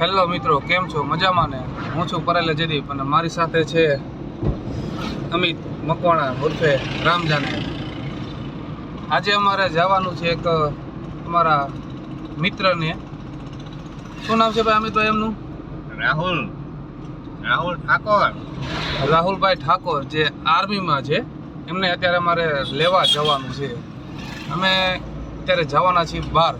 Hello મિત્રો કેમ છો? મજામાં ને? હું છું પરેલે જયદીપ અને મારી સાથે છે અમિત મકવાણા ઉર્ફે રામજાને. આજે અમારે જવાનું છે એક અમારા મિત્રને. શું નામ છે ભાઈ અમિતભાઈ એમનું? રાહુલ. રાહુલ ઠાકોર. રાહુલભાઈ ઠાકોર જે આર્મીમાં છે. એમને અત્યારે અમારે લેવા જવાનું છે. અમે અત્યારે જવાના છીએ બહાર.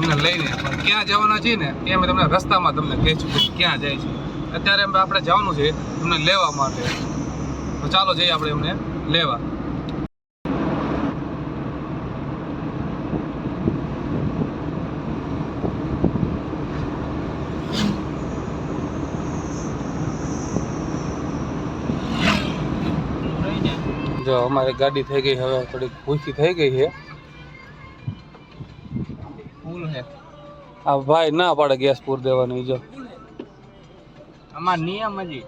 એમને લઈને ક્યાં જવાના છીએ ને, એ અમે તમને રસ્તામાં તમને કહીશું કે ક્યાં જાય છે. અત્યારે આપણે જવાનું છે તમને લેવા માટે. તો ચાલો જઈએ આપણે એમને લેવા. જો અમારી ગાડી થઈ ગઈ, હવે થોડીક ભૂસી થઈ ગઈ છે. આ ભાઈ ના પાડે ગેસ પૂર દેવાનો જો. અમાર નિયમ હજી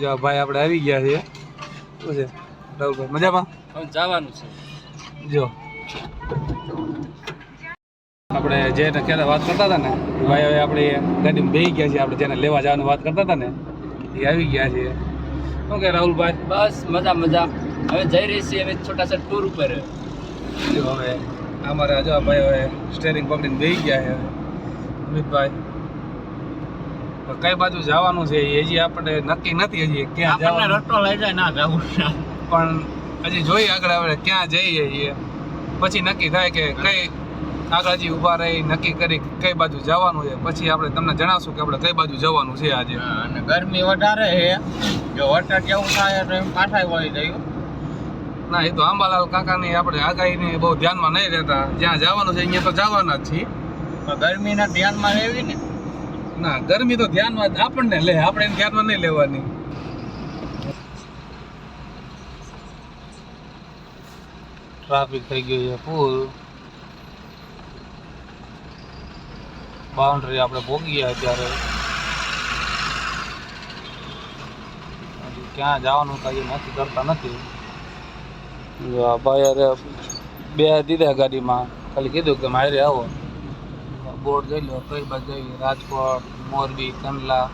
જો ભાઈ આપણે આવી ગયા છે શું છે? રાહુલભાઈ મજામાં? જવાનું છે. જો. આપણે જેને ક્યારે વાત કરતા હતા ને ભાઈ હવે આપણે ગાડીમાં બેસી ગયા છીએ. આપણે જેને લેવા જવાની વાત કરતા હતા ને એ આવી ગયા છે શું કે રાહુલભાઈ બસ મજા મજા. હવે જઈ રહી છીએ હવે છોટા સા ટૂર ઉપર. જો હવે અમારે ભાઈ હવે સ્ટેરિંગ પકડીને બેસી ગયા છે. અમિતભાઈ કઈ બાજુ જવાનું છે? હજી આપણે નક્કી નથી હજી ક્યાં આપણને જવાનું. રટ્ટો લઈ જાય ના જવું પણ હજી જોઈએ આગળ આપણે ક્યાં જઈએ છીએ. પછી નક્કી થાય કે કઈ આગળ હજી ઊભા રહી નક્કી કરી કઈ બાજુ જવાનું છે. પછી આપણે તમને જણાવશું કે આપણે કઈ બાજુ જવાનું છે આજે. અને ગરમી વધારે છે. જો વરસાદ જેવું થાય તો એમ પાછા વળી જયું ના એ તો આંબાલાલ કાકાની આપણે આગાહીની બહુ ધ્યાનમાં નહીં રહેતા. જ્યાં જવાનું છે અહીંયા તો જવાના જ છીએ. ગરમીના ધ્યાનમાં રહેવી ને? ના ગરમી તો ધ્યાનમાં આપણને લે આપણે એને ધ્યાનમાં નહીં લેવાની. ટ્રાફિક થઈ ગયું છે ફૂલ બાઉન્ડ્રી આપણે ભોગી ગયા અત્યારે. ક્યાં જવાનું કાંઈ નક્કી કરતા નથી. ભાઈ અરે બે દીધા ગાડીમાં. ખાલી કીધું કે મારે આવો. બોર્ડ જોઈ લો, કઈ બાજુ જઈએ? રાજકોટ, મોરબી, કંડલા.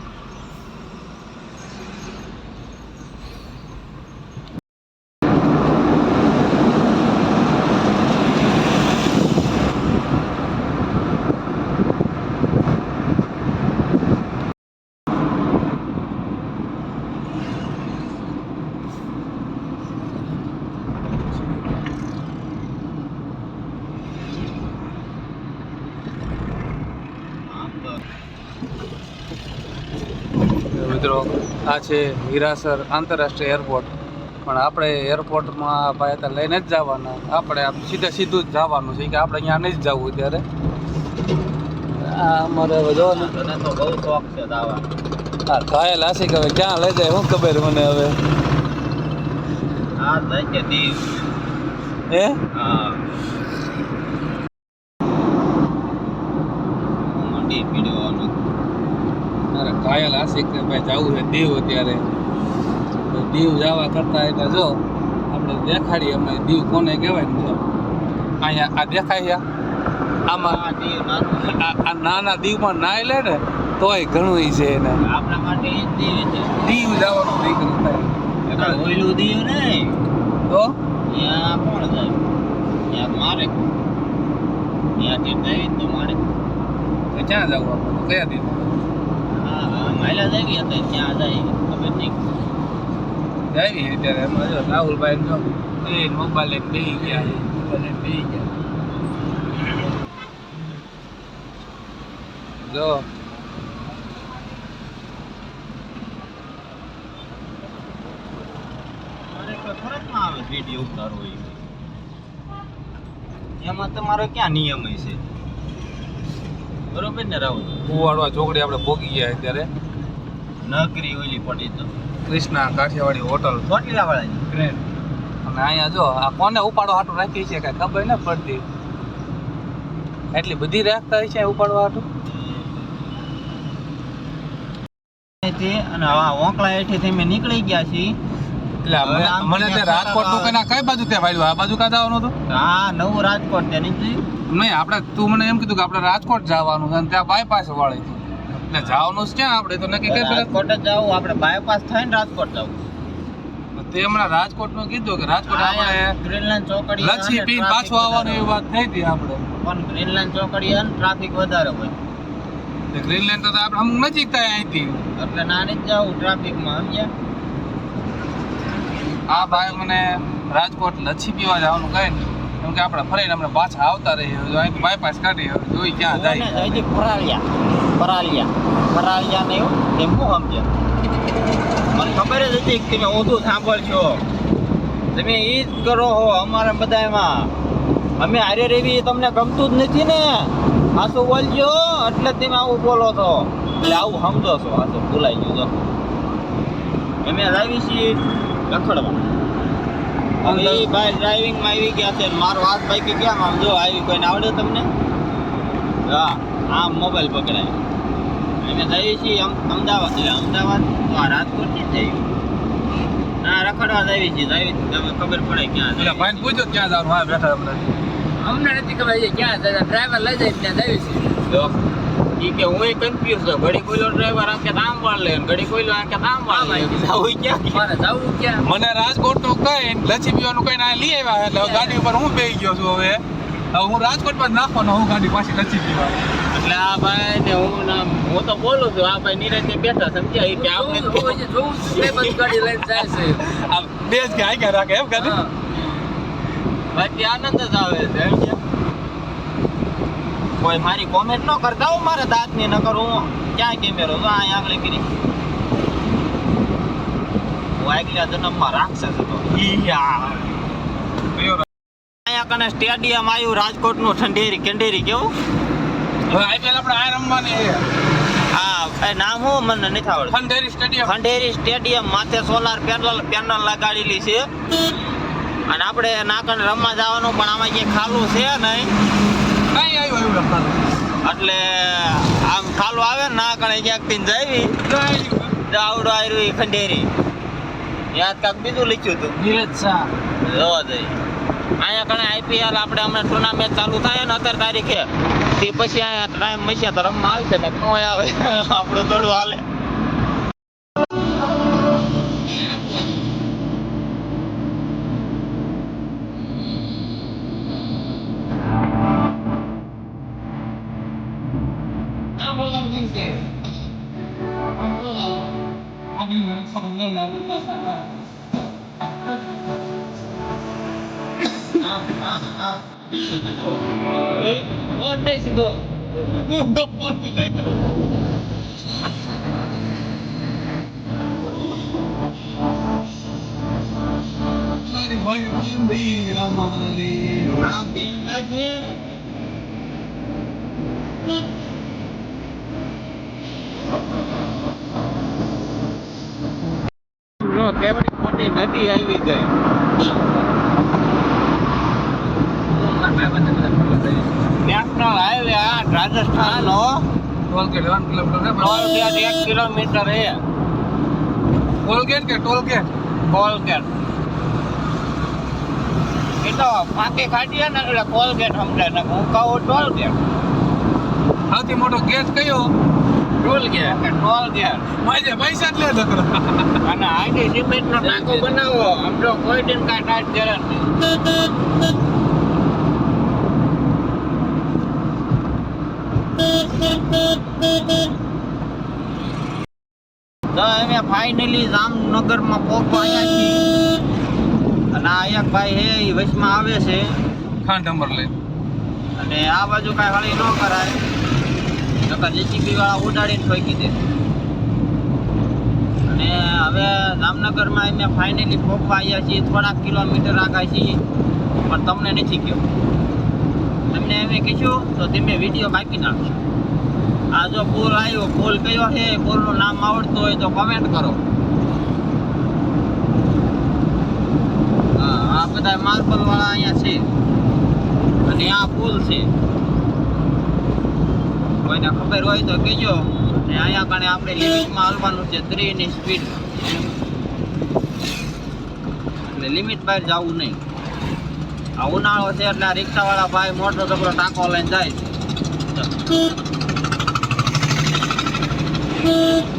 મિત્રો આ છે હીરાસર આંતરરાષ્ટ્રીય એરપોર્ટ પણ આપણે એરપોર્ટમાં ભાઈ અત્યારે લઈને જ જવાના. આપણે આમ સીધે સીધું જ જવાનું છે કે આપણે અહીંયા નહીં જ જવું ત્યારે. અમારે તો બહુ શોખ છે દાવા આ ઘાયલ આશિક હવે ક્યાં લઈ જાય શું ખબર મને હવે? હા કે દીવ હે? હા. ઘાયલ આશિક ભાઈ જવું છે દીવ અત્યારે. તો દીવ જવા કરતા એટલે જો આપણે દેખાડીએ અમે દીવ કોને કહેવાય ને જો. અહીંયા આ દેખાય આમાં આ દીવ નાનું નાના દીવમાં નાય લે ને તોય ઘણું ઈ છે એને. આપણા માટે દીવ દીવ જવાનું નીકળ્યું થાય. એટલે દીવ નહીં તો? ત્યાં કોણ જાય? ત્યાં મારે. ત્યાંથી જઈ તો મારે. તો ક્યાં જવું આપણે? કયા દીવ? હા માયલા જાય ગયા તો ત્યાં જાય ખબર નહીં. જાવી અત્યારે એમાં જો રાહુલભાઈ એ મોબાઈલ લઈને બેસી ગયા. મોબાઈલ લઈને બેસી ગયા. જો. તો આવે વીડિયો ઉતારવો એ. એમાં તમારો ક્યાં નિયમ છે બરોબર ને રાહુલ? કુવાડવા ચોકડી આપણે ભોગી ગયા અત્યારે. નકરી ઓલી પડી તો. કૃષ્ણા કાઠિયાવાડી હોટલ. ચોટીલા વાળાની ટ્રેન અને અહીંયા જો આ કોને ઉપાડો હાટું રાખી છે કાંઈ ખબર ન પડતી. એટલી બધી રાખતા હોય છે ઉપાડવા હાટું? અને આ ઓંકળા હેઠેથી અમે નીકળી ગયા છીએ. એટલે મને તે રાજકોટનું કઈ કઈ બાજુ ત્યાં વાળ્યું આ બાજુ કાં જવાનું હતું? હા નવું રાજકોટ ત્યાં નીકળી. નહીં આપણે તું મને એમ કીધું કે આપણે રાજકોટ જવાનું છે અને ત્યાં બાયપાસ વાળી એટલે જવાનું છે આપણે? તો નક્કી કરી રાજકોટ જ જાવું આપણે બાયપાસ થઈને રાજકોટ જવું. તે હમણાં રાજકોટનું કીધું કે રાજકોટ આપણે ગ્રીનલેન્ડ ચોકડી લચ્છી પી પાછું આવવાનું એવી વાત થઈ હતી આપણે. પણ ગ્રીનલેન્ડ ચોકડી અને ટ્રાફિક વધારે હોય. તે ગ્રીનલેન્ડ તો આપણે હમ નજીક થાય અહીંથી. એટલે નાની જ જવું ટ્રાફિકમાં સમજ્યા? આ ભાઈ મને રાજકોટ લચ્છી પીવા જવાનું કહે ને કેમ કે આપણે ફરીને હમણાં પાછા આવતા રહીએ જો અહીંથી બાયપાસ કાઢીએ જોઈ ક્યાં જાય? પરાલિયા. પરાલિયા ને એવું એમ શું સમજે. મને ખબર જ હતી કે તમે ઓછું સાંભળશો. તમે એ જ કરો હો અમારા બધામાં અમે હારે રેવી તમને ગમતું જ નથી ને? આસુ બોલજો એટલે તમે આવું બોલો છો. એટલે આવું સમજો છો આસુ ભૂલાઈ ગયું તો અમે લાવી છીએ લખડવા હવે ભાઈ ડ્રાઇવિંગમાં આવી ગયા છે. મારો હાથ ભાઈ કે કેમ આમ જો આવી કોઈને આવડે તમને? હા આમ મોબાઈલ પકડાય. અમે જઈએ છીએ અમ- અમદાવાદ. એટલે અમદાવાદ તો આ રાજકોટથી જઈએ ના રખડવા જઈએ છીએ. જઈએ તમે ખબર પડે ક્યાં એટલે. ભાઈને પૂછ્યો ક્યાં જવાનું હા બેઠા અમને અમને નથી ખબર છે ક્યાં જતા ડ્રાઈવર લઈ જાય ત્યાં જઈએ છીએ જો એ કે હું કન્ફ્યુઝ છું. ઘડી કોઈલો ડ્રાઈવર કે આમ વાળ લે ને ઘડી કોઈલો કે આમ વાળ લે. જાવું ક્યાં? મારે જવું ક્યાં? મને રાજકોટનું કઈ લચ્છી પીવાનું કઈ ના લઈ આવ્યા. એટલે ગાડી ઉપર હું બેસી ગયો છું હવે. હવે હું રાજકોટમાં જ નાખવાનો હું ગાડી પાછી નથી પીવા એટલે આ ભાઈ ને હું ના હું તો બોલું છું આ ભાઈ નીરજે બેઠા સમજ્યા? કે આપણે જોવું જોવું છે, બધી ગાડી લઈને જાય છે. આ બે જ કે રાખે એમ ગાડી બાકી આનંદ જ આવે છે? કોઈ મારી કોમેન્ટ ન કરતા હું મારા દાંતની ન હું ક્યાં કેમેરો તો અહીંયા આગળ કરી. હું આગલા જન્મમાં રાક્ષસ હતો. ઈયા. અહીંયા કને સ્ટેડિયમ આવ્યું રાજકોટનું ઠંડેરી કેન્ડેરી કેવું? હવે આઈપીએલ આપણે આ રમવાની હા નામ હું મને નથી આવડતું. ખંડેરી સ્ટેડિયમ. ખંડેરી સ્ટેડિયમ માથે સોલાર પેનલ પેનલ લગાડેલી છે. અને આપણે નાકણ રમવા જવાનું પણ આમાં ક્યાંય ખાલું છે નહીં. કઈ આવ્યું એવું રમવાનું? એટલે આમ ખાલું આવે ને નાકણે ક્યાંકથી જાવી આવડો આવ્યું? ખંડેરી. યાદ કાંક બીજું લખ્યું હતું? નીરજ શાહ. જોવા જઈએ. અહીંયા કણે આઈપીએલ આપણે હમણાં ટુર્નામેન્ટ ચાલુ થાય ને અત્યાર તારીખે, તે પછી અહીંયા ટાઈમ મસ્યા તો રમવા આવશે ને કોઈ આવે. આપણું થોડું હાલે. જો કેવડી મોટી નદી આવી ગઈ નેશનલ હાઈવે આ રાજસ્થાન નો toll one kilometre toll gate એક કિલોમીટર હે ટોલ ગેટ કે ટોલગેટ કોલગેટ એ તો પાકી ખાટીએ ને એટલે કોલગેટ સમજાય ને હું કહું ટોલ ગેટ સૌથી મોટો ગેટ કયો? ટોલ કે ટોલ ગેટ માજે પૈસા જ લે અને આઈડી સિમેન્ટ નો ટાંકો બનાવો. આમ તો કોઈ દિન કાંઈ ટાઈટ કરે નહીં. તો ફાઇનલી જામનગરમાં પહોંચવા આવ્યા છીએ. અને આ એક ભાઈ હે એ વચમાં આવે છે. ખાંડ નંબર લઈ. અને આ બાજુ કાંઈ હળી ન કરાય. નકર જેસીબી વાળા ઉડાડીને ફેંકી દે. અને હવે જામનગરમાં અમે ફાઇનલી પહોંચવા આવ્યા છીએ. થોડાક કિલોમીટર આગળ છીએ. પણ તમને નથી કહ્યું. તમને અમે કહીશું તો તમે વીડિયો બાકી નાખશો. આ જો પુલ આવ્યો પુલ કયો છે પુલનું નામ આવડતું હોય તો કમેન્ટ કરો. આ બધા માર્બલ વાળા અહીંયા છે. અને આ પુલ છે. કોઈને ખબર હોય તો કહેજો. અને અહીંયા કણે આપણે લિમિટમાં હાલવાનું છે ત્રીની સ્પીડ એટલે લિમિટ બહાર જવું નહીં. આ ઉનાળો છે એટલે આ રિક્ષાવાળા ભાઈ મોટો જબરો ટાંકો લઈને જાય છે. Beep.